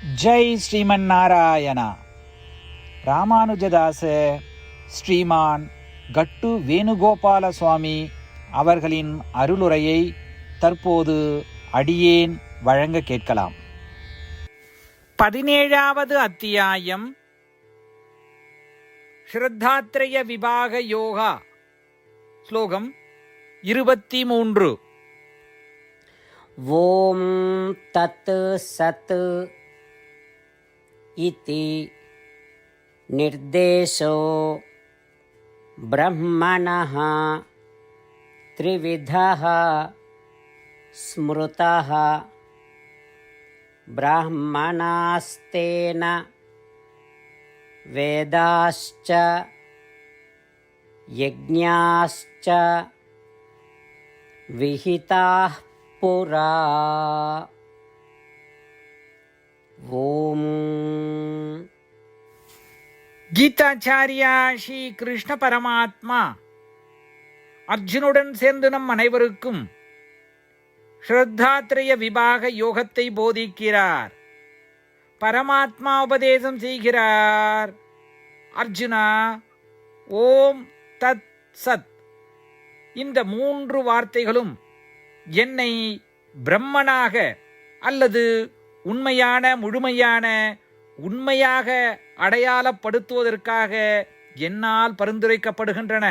ஜெய் ஸ்ரீமன் நாராயணா. ராமானுஜதாச ஸ்ரீமான் கட்டு வேணுகோபால சுவாமி அவர்களின் அருளுரையை தற்போது அடியேன் வழங்க கேட்கலாம். பதினேழாவது அத்தியாயம். ஸ்ரத்தாத்ரய விபாக யோகா. ஸ்லோகம் இருபத்தி மூன்று. ஓம் தத்து சத்து इति निर्देशो ब्रह्मणः त्रिविधः स्मृतः ब्राह्मणास्तेन वेदाश्च यज्ञाश्च विहिताः पुरा ஓம். கீதாச்சாரியா ஸ்ரீ கிருஷ்ண பரமாத்மா. அர்ஜுனுடன் சேர்ந்து நம் அனைவருக்கும் ஸ்ரத்தாத்ரய விபாக யோகத்தை போதிக்கிறார். பரமாத்மா உபதேசம் செய்கிறார். அர்ஜுனா ஓம் தத் சத். இந்த மூன்று வார்த்தைகளும் என்னை பிரம்மனாக அல்லது உண்மையான முழுமையான உண்மையாக அடையாளப்படுத்துவதற்காக என்னால் பரிந்துரைக்கப்படுகின்றன.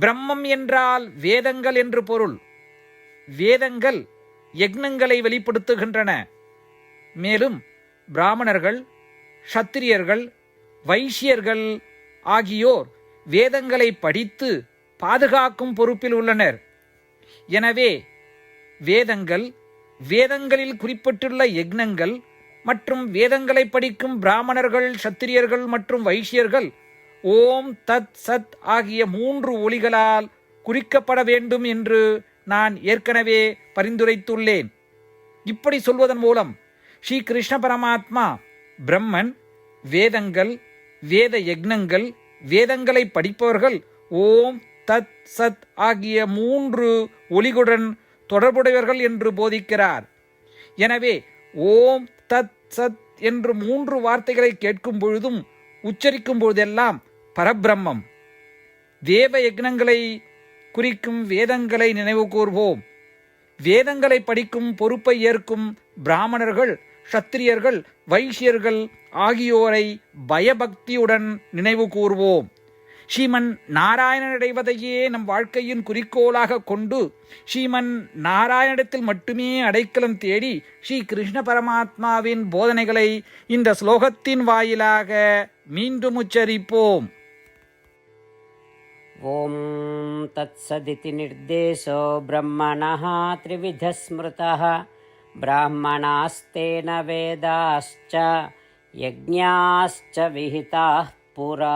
பிரம்மம் என்றால் வேதங்கள் என்று பொருள். வேதங்கள் யக்னங்களை வெளிப்படுத்துகின்றன. மேலும் பிராமணர்கள் சத்திரியர்கள் வைஷ்யர்கள் ஆகியோர் வேதங்களை படித்து பாதுகாக்கும் பொறுப்பில் உள்ளனர். எனவே வேதங்கள் வேதங்களில் குறிப்பிட்டுள்ள யக்னங்கள் மற்றும் வேதங்களை படிக்கும் பிராமணர்கள் சத்திரியர்கள் மற்றும் வைஷ்யர்கள் ஓம் தத் சத் ஆகிய மூன்று ஒளிகளால் குறிக்கப்பட வேண்டும் என்று நான் ஏற்கனவே பரிந்துரைத்துள்ளேன். இப்படி சொல்வதன் மூலம் ஸ்ரீ கிருஷ்ண பரமாத்மா பிரம்மன் வேதங்கள் வேத யக்னங்கள் வேதங்களை படிப்பவர்கள் ஓம் தத் சத் ஆகிய மூன்று ஒளிகுடன் தொடர்புடையவர்கள் என்று போதிக்கிறார். எனவே ஓம் தத் சத் என்று மூன்று வார்த்தைகளை கேட்கும் பொழுதும் உச்சரிக்கும் பொழுதெல்லாம் பரபிரம்மம். தேவ யக்னங்களை குறிக்கும் வேதங்களை நினைவு கூர்வோம். வேதங்களை படிக்கும் பொறுப்பை ஏற்கும் பிராமணர்கள் சத்திரியர்கள் வைஷ்யர்கள் ஆகியோரை பயபக்தியுடன் நினைவு கூர்வோம். ஸ்ரீமன் நாராயணன் அடைவதையே நம் வாழ்க்கையின் குறிக்கோளாக கொண்டு ஸ்ரீமன் நாராயணத்தில் மட்டுமே அடைக்கலம் தேடி ஸ்ரீ கிருஷ்ண பரமாத்மாவின் போதனைகளை இந்த ஸ்லோகத்தின் வாயிலாக மீண்டும் உச்சரிப்போம் ॐ तत्सदिति निर्देशो ब्रह्मणः त्रिविधस्मृतः ब्राह्मणास्तेन वेदाश्च यज्ञाश्च विहिताः पुरा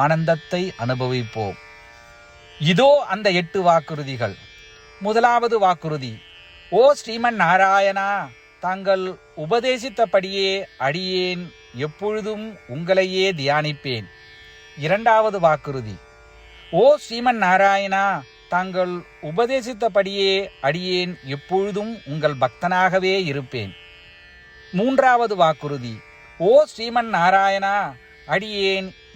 ஆனந்தத்தை அனுபவிப்போம். இதோ அந்த எட்டு வாக்குறுதிகள். முதலாவது வாக்குறுதி ஓ ஸ்ரீமன் நாராயணா தாங்கள் உபதேசித்தபடியே அடியேன் எப்பொழுதும் உங்களையே தியானிப்பேன். இரண்டாவது வாக்குறுதி ஓ ஸ்ரீமன் நாராயணா தாங்கள் உபதேசித்தபடியே அடியேன் எப்பொழுதும் உங்கள் பக்தனாகவே இருப்பேன். மூன்றாவது வாக்குறுதி ஓ ஸ்ரீமன் நாராயணா அடியேன்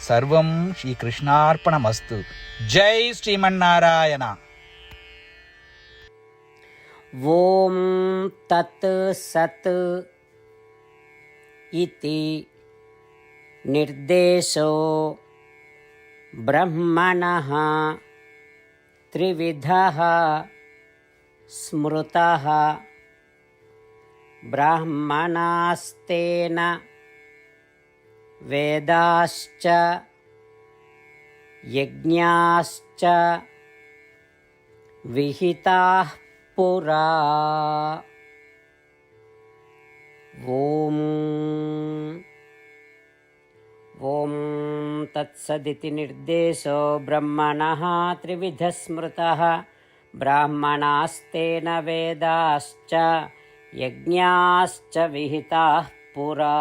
సర్వం శ్రీకృష్ణార్పణమస్తు. జై శ్రీమన్నారాయణ. ఓం తత్ సత్ ఇది నిర్దేశో బ్రహ్మణ త్రివిధ స్మృత బ్రాహ్మణాస్తేన वेदाश्च यज्ञाश्च विहिताः पुरा। ॐ ॐ तत्सदिति निर्देशो ब्रह्मणः त्रिविधस्मृतः। ब्राह्मणास्तेन वेदाश्च यज्ञाश्च विहिताः पुरा